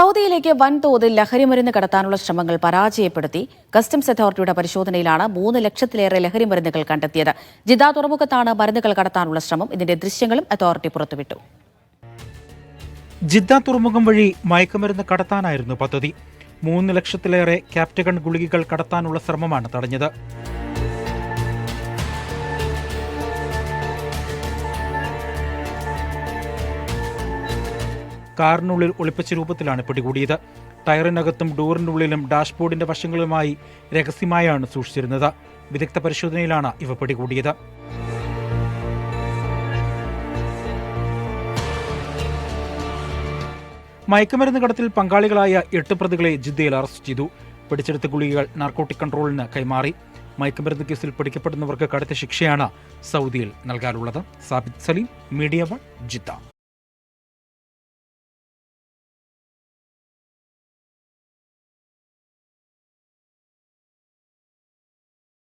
സൗദിയിലേക്ക് വൻതോതിൽ ലഹരിമരുന്ന് കടത്താനുള്ള ശ്രമങ്ങൾ പരാജയപ്പെടുത്തി കസ്റ്റംസ് അതോറിറ്റിയുടെ പരിശോധനയിലാണ് മൂന്ന് ലക്ഷത്തിലേറെ ലഹരിമരുന്നുകൾ കണ്ടെത്തിയത്. ജിദ്ദ തുറമുഖത്താണ് മരുന്നുകൾ കടത്താനുള്ള ശ്രമം. ഇതിന്റെ ദൃശ്യങ്ങളും അതോറിറ്റി പുറത്തുവിട്ടു. ജിദ്ദ തുറമുഖം വഴി മയക്കുമരുന്ന് കടത്താനായിരുന്നു പദ്ധതി. മൂന്ന് ലക്ഷത്തിലേറെ ക്യാപ്റ്റഗൺ ഗുളികകൾ കടത്താനുള്ള ശ്രമമാണ് തടഞ്ഞത്. കാറിനുള്ളിൽ ഒളിപ്പിച്ച രൂപത്തിലാണ് പിടികൂടിയത്. ടയറിനകത്തും ഡോറിനുള്ളിലും ഡാഷ്ബോർഡിന്റെ വശങ്ങളുമായി രഹസ്യമായാണ് സൂക്ഷിച്ചിരുന്നത്. വിദഗ്ധ പരിശോധനയിലാണ് ഇവ പിടികൂടിയത്. മയക്കുമരുന്ന് കടത്തിൽ പങ്കാളികളായ എട്ട് പ്രതികളെ ജിദ്ദയിൽ അറസ്റ്റ് ചെയ്തു. പിടിച്ചെടുത്ത ഗുളികകൾ നാർക്കോട്ടിക് കൺട്രോളിന് കൈമാറി. മയക്കുമരുന്ന് കേസിൽ പിടിക്കപ്പെടുന്നവർക്ക് കടുത്ത ശിക്ഷയാണ് സൗദിയിൽ നൽകാറുള്ളത് Sabith Saleem media one Jeddah.